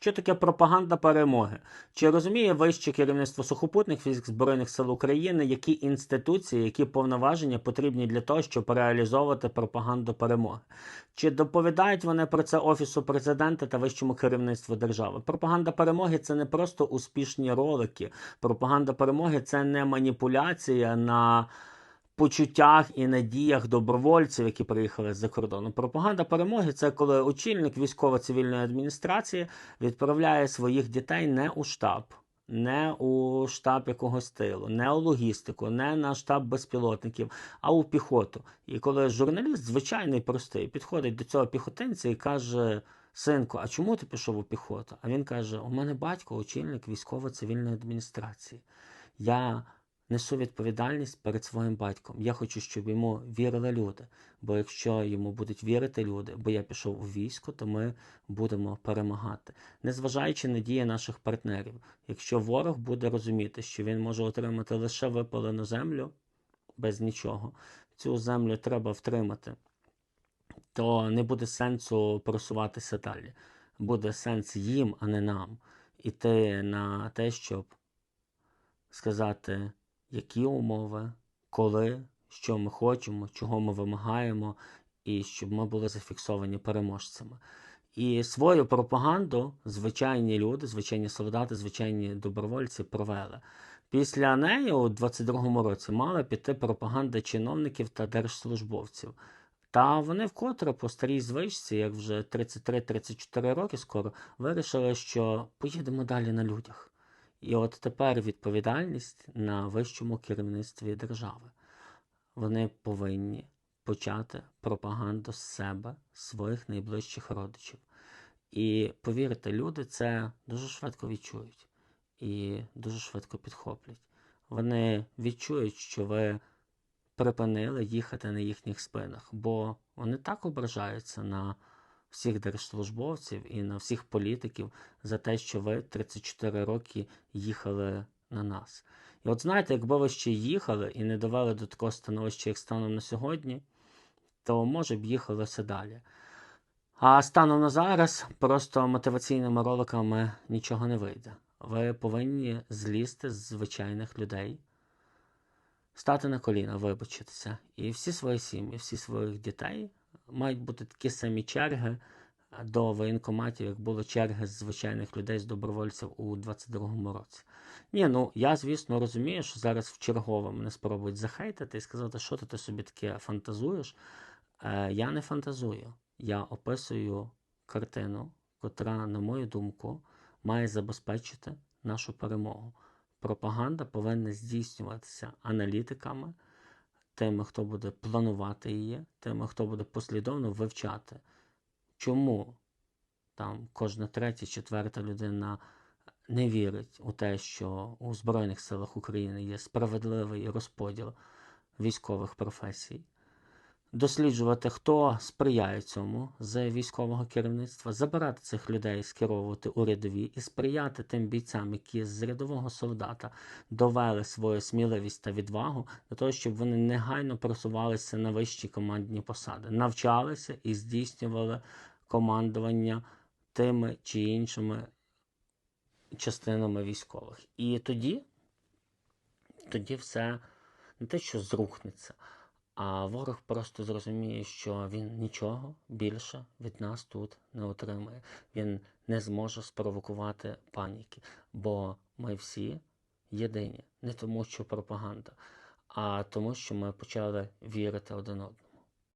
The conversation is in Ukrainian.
Що таке пропаганда перемоги? Чи розуміє вище керівництво сухопутних військ Збройних сил України, які інституції, які повноваження потрібні для того, щоб реалізовувати пропаганду перемоги? Чи доповідають вони про це Офісу президента та вищому керівництву держави? Пропаганда перемоги це не просто успішні ролики. Пропаганда перемоги це не маніпуляція на почуттях і надіях добровольців, які приїхали з-за кордону. Пропаганда перемоги це коли очільник військово-цивільної адміністрації відправляє своїх дітей не у штаб. Не у штаб якогось тилу, не у логістику, не на штаб безпілотників, а у піхоту. І коли журналіст, звичайний простий, підходить до цього піхотинця і каже: Синку, а чому ти пішов у піхоту? А він каже: У мене батько очільник військово-цивільної адміністрації. Я несу відповідальність перед своїм батьком. Я хочу, щоб йому вірили люди. Бо якщо йому будуть вірити люди, бо я пішов у військо, то ми будемо перемагати. Незважаючи на дії наших партнерів, якщо ворог буде розуміти, що він може отримати лише випалену землю без нічого, цю землю треба втримати, то не буде сенсу просуватися далі. Буде сенс їм, а не нам, іти на те, щоб сказати, які умови, коли, що ми хочемо, чого ми вимагаємо, і щоб ми були зафіксовані переможцями. І свою пропаганду звичайні люди, звичайні солдати, звичайні добровольці провели. Після неї у 22-му році мала піти пропаганда чиновників та держслужбовців. Та вони вкотре по старій звичці, як вже 33-34 роки скоро, вирішили, що поїдемо далі на людях. І от тепер відповідальність на вищому керівництві держави. Вони повинні почати пропаганду з себе, своїх найближчих родичів. І повірте, люди це дуже швидко відчують і дуже швидко підхоплять. Вони відчують, що ви припинили їхати на їхніх спинах, бо вони так ображаються на всіх держслужбовців і на всіх політиків за те, що ви 34 роки їхали на нас. І от знаєте, якби ви ще їхали і не довели до такого становища, як станом на сьогодні, то може б їхалося далі. А станом на зараз просто мотиваційними роликами нічого не вийде. Ви повинні злізти з звичайних людей, стати на коліна, вибачитися. І всі свої сім'ї, всі своїх дітей мають бути такі самі черги до воєнкоматів, як були черги з звичайних людей, з добровольців у 22-му році. Ні, ну я, звісно, розумію, що зараз в чергове мене спробують захейтити і сказати, що ти, ти собі таке фантазуєш. Е, я не фантазую. Я описую картину, котра, на мою думку, має забезпечити нашу перемогу. Пропаганда повинна здійснюватися аналітиками, тими, хто буде планувати її, тими, хто буде послідовно вивчати, чому там кожна третя, четверта людина не вірить у те, що у Збройних силах України є справедливий розподіл військових професій. Досліджувати, хто сприяє цьому з військового керівництва, забирати цих людей, скеровувати у рядові і сприяти тим бійцям, які з рядового солдата довели свою сміливість та відвагу для того, щоб вони негайно просувалися на вищі командні посади, навчалися і здійснювали командування тими чи іншими частинами військових. І тоді, тоді все не те, що зрухнеться. А ворог просто зрозуміє, що він нічого більше від нас тут не отримає. Він не зможе спровокувати паніки, бо ми всі єдині, не тому, що пропаганда, а тому, що ми почали вірити один одному.